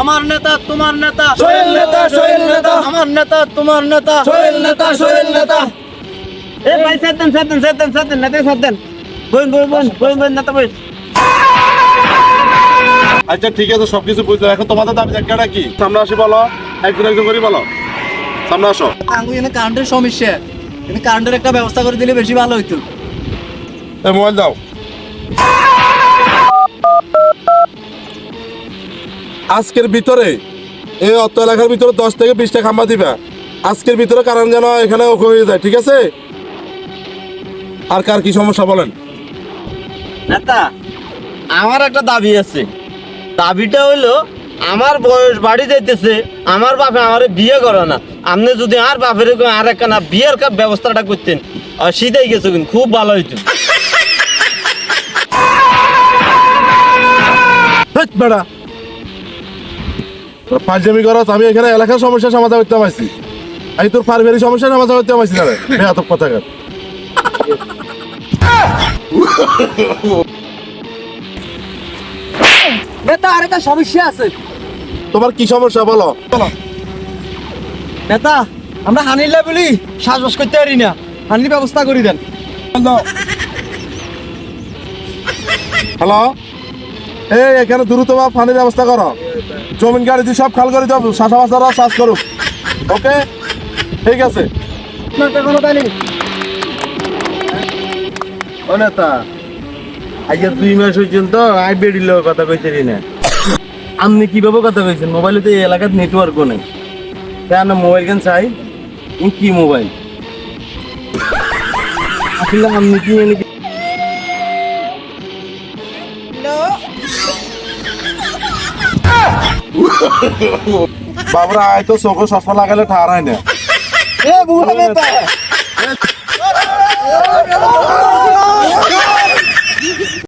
আমার নেতা তোমার নেতা। সোহেল নেতা সোহেল নেতা। আমার নেতা তোমার নেতা। সোহেল নেতা সোহেল নেতা। এ ভাই সাতেন সাতেন সাতেন সাতেন নেতা সাতেন বইন বইন বইন বইন বইন নেতা বইন। আচ্ছা ঠিক আছে সব কিছু বুঝলাম এখন তোমাদের দাবি জায়গাটা কি? সামনে আসি বলো। একজন একজন করে বলো। সামনে আসো। আঙ্গু এখানে কারেন্টের সমস্যা। এখানে কারেন্টের একটা ব্যবস্থা করে দিলে বেশি ভালো হইতো। এই মোবাইল দাও। আজকের ভিতরে এই অত এলাকার ভিতরে দশ থেকে বিশটা খাম্বা দিবা। আজকের ভিতরে কারণ যেন এখানে ওকে হয়ে যায় ঠিক আছে? আর কার কি সমস্যা বলেন? নেতা আমার একটা দাবি আছে। দাবিটা হইল আমার বয়স বাড়ি যাইতেছে আমার বাপে আমার বিয়ে করে না। আপনি যদি আর বাপের আর একটা না বিয়ের কাপ ব্যবস্থাটা করতেন আর শীতেই গেছে কিন্তু খুব ভালো হইতো। বেড়া। তোর পাঁচজামি করো আমি এখানে এলাকার সমস্যার সমাধান করতে পারছি। আমি তোর পারিবারিক সমস্যার সমাধান করতে পারছি না রে। বেয়াতক কথা নেতা আর একটা সমস্যা আছে। তোমার কি সমস্যা বলো? বলো। নেতা আমরা হানির বলি শ্বাসবাস করতে পারি না। হানির ব্যবস্থা করে দেন। হ্যালো? এই এখানে দ্রুত বা পানির ব্যবস্থা করো। জমিন গাড়ি দিয়ে সব খাল করে দাও শাসা বাসারা চাষ করুক। ওকে ঠিক আছে। তাই ও নেতা আজকে দুই মাস হয়েছেন তো আই বেডিল কথা কইতে না। আপনি কীভাবে কথা কইছেন? মোবাইলে তো এই এলাকার নেটওয়ার্কও নেই। কেন মোবাইল কেন চাই? কি মোবাইল? আসলে আপনি কি বাবরা আয় তো চোখে চশমা লাগালে ঠার হয় না। এ বুড়া